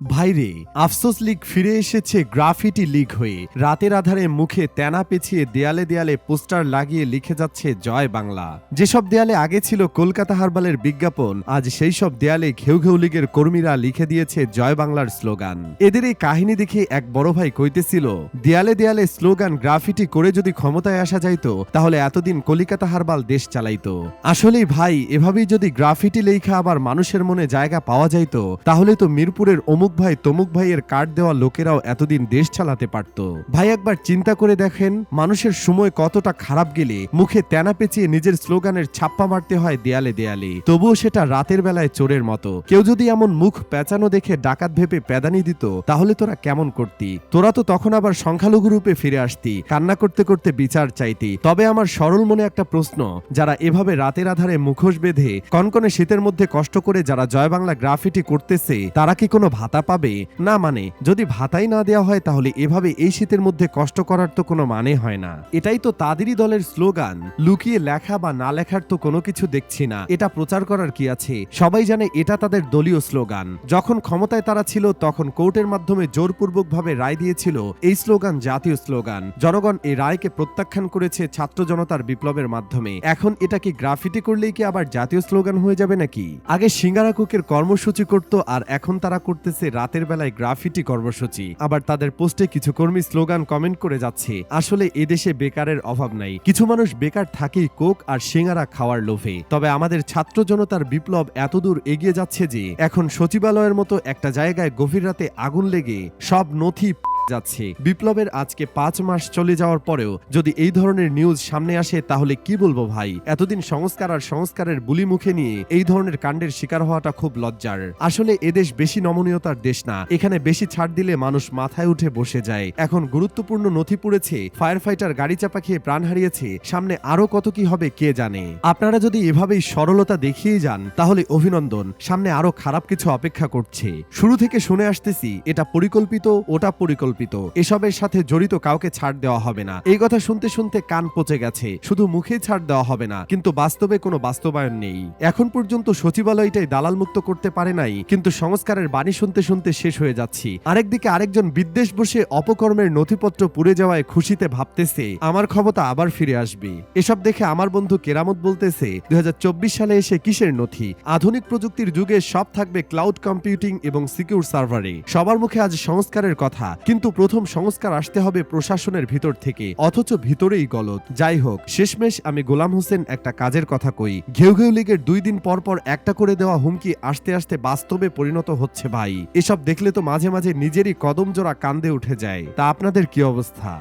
ভাইরে, আফসোস লিগ ফিরে এসেছে গ্রাফিটি লিগ হয়ে। রাতের আধারে মুখে তেনা পেছিয়ে দেয়ালে দেয়ালে পোস্টার লাগিয়ে লিখে যাচ্ছে জয় বাংলা। যেসব দেয়ালে আগে ছিল কলকাতা হারবালের বিজ্ঞাপন, আজ সেই সব দেয়ালে ঘেউ ঘেউ লীগের কর্মীরা লিখে দিয়েছে জয় বাংলার স্লোগান। এদের এই কাহিনী দেখে এক বড় ভাই কইতেছিল, দেয়ালে দেয়ালে স্লোগান গ্রাফিটি করে যদি ক্ষমতায় আসা যাইত, তাহলে এতদিন কলিকাতা হারবাল দেশ চালাইত। আসলেই ভাই, এভাবেই যদি গ্রাফিটি লেখা আবার মানুষের মনে জায়গা পাওয়া যাইত, তাহলে তো মিরপুরের অমুক ভাই, তমুক ভাইয়ের কার্ড দেওয়া লোকেরাও এতদিন দেশ চালাতে পারত। ভাই একবার চিন্তা করে দেখেন, মানুষের সময় কতটা খারাপ গেলে মুখে তেনা পেঁচিয়ে নিজের স্লোগানের ছাপ্পা মারতে হয় দেয়ালে দেয়ালে। তবুও সেটা রাতের বেলায় চোরের মতো। কেউ যদি এমন মুখ পেঁচানো দেখে ডাকাত ভেবে প্যাদানি দিত, তাহলে তোরা কেমন করতি? তোরা তো তখন আবার সংখ্যালঘু রূপে ফিরে আসতি, কান্না করতে করতে বিচার চাইতি। তবে আমার সরল মনে একটা প্রশ্ন, যারা এভাবে রাতের আধারে মুখোশ বেঁধে কনকনে শীতের মধ্যে কষ্ট করে যারা জয় বাংলা গ্রাফিটি করতেছে, তারা কি কোনো ভাতা পাবে? না মানে যদি ভাতাই না দেওয়া হয় তাহলে এভাবে এই শীতের মধ্যে কষ্ট করার তো কোনো মানে হয় না। এটাই তো তাদেরই দলের স্লোগান। লুকিয়ে লেখা বা না লেখার তো কোনো কিছু দেখছি না। এটা প্রচার করার কি আছে? সবাই জানে এটা তাদের দলীয় স্লোগান। যখন ক্ষমতায় তারা ছিল, তখন কোর্টের মাধ্যমে জোরপূর্বকভাবে রায় দিয়েছিল এই স্লোগান জাতীয় স্লোগান। জনগণ এই রায়কে প্রত্যাখ্যান করেছে ছাত্র জনতার বিপ্লবের মাধ্যমে। এখন এটা কি গ্রাফিটি করলেই কি আবার জাতীয় স্লোগান হয়ে যাবে নাকি? আগে সিঙ্গারা কুকের কর্মসূচি করত আর এখন তারা করতেছে রাতের বেলায় গ্রাফিটি কর্মসূচি। আবার তাদের পোস্টে কিছু কর্মী স্লোগান কমেন্ট করে যাচ্ছে, আসলে এদেশে বেকারের অভাব নাই। কিছু মানুষ বেকার থাকেই কোক আর সিঙ্গারা খাওয়ার লোভে। তবে আমাদের ছাত্র জনতার বিপ্লব এতদূর এগিয়ে যাচ্ছে যে, এখন সচিবালয়ের মতো একটা জায়গায় গভীর রাতে আগুন লেগে সব নথি যাচ্ছে। বিপ্লবের আজকে পাঁচ মাস চলে যাওয়ার পরেও যদি এই ধরনের নিউজ সামনে আসে, তাহলে কি বলব ভাই? এতদিন সংস্কার আর সংস্কারের বুলি মুখে নিয়ে এই ধরনের কাণ্ডের শিকার হওয়াটা খুব লজ্জার। আসলে এদেশ বেশি নমনীয়তার দেশ না। এখানে বেশি ছাড় দিলে মানুষ মাথায় উঠে বসে যায়। এখন গুরুত্বপূর্ণ নথি পড়েছে ফায়ার ফাইটার গাড়ি চাপা খেয়ে প্রাণ হারিয়েছে, সামনে আরও কত কি হবে কে জানে? আপনারা যদি এভাবেই সরলতা দেখিয়ে যান, তাহলে অভিনন্দন। সামনে আরও খারাপ কিছু অপেক্ষা করছে। শুরু থেকে শুনে আসতেছি, এটা পরিকল্পিত, ওটা পরিকল্পিত এসবের সাথে জড়িত কাউকে ছাড় দেওয়া হবে না। এই কথা শুনতে শুনতে কান পচে গেছে। শুধু মুখে ছাড় দেওয়া হবে না, কিন্তু বাস্তবে কোনো বাস্তবায়ন নেই। এখন পর্যন্ত সচিবালয়টাই দালাল মুক্ত করতে পারে নাই, কিন্তু সংস্কারের বাণী শুনতে শুনতে শেষ হয়ে যাচ্ছি। আরেকদিকে আরেকজন বিদ্বেষ বসে অপকর্মের নথিপত্র পুড়ে যাওয়ায় খুশিতে ভাবতেছে, আমার ক্ষমতা আবার ফিরে আসবে। এসব দেখে আমার বন্ধু কেরামত বলতেছে দু হাজার চব্বিশ সালে এসে কিসের নথি? আধুনিক প্রযুক্তির যুগে সব থাকবে ক্লাউড কম্পিউটিং এবং সিকিউর সার্ভারে সবার মুখে আজ সংস্কারের কথা কিন্তু প্রথম সংস্কার আসতে হবে প্রশাসনের ভিতর থেকে। অথচ ভিতরেই গলত। যাই হোক, শেষমেশ আমি গোলাম হোসেন একটা কাজের কথা কই। ঘেউ ঘেউ লীগের দুই দিন পর পর একটা করে দেওয়া হুমকি আস্তে আস্তে বাস্তবে পরিণত হচ্ছে ভাই। এসব দেখলে তো মাঝে মাঝে নিজেরই কদম জোড়া কান্দে উঠে যায়। তা আপনাদের কি অবস্থা?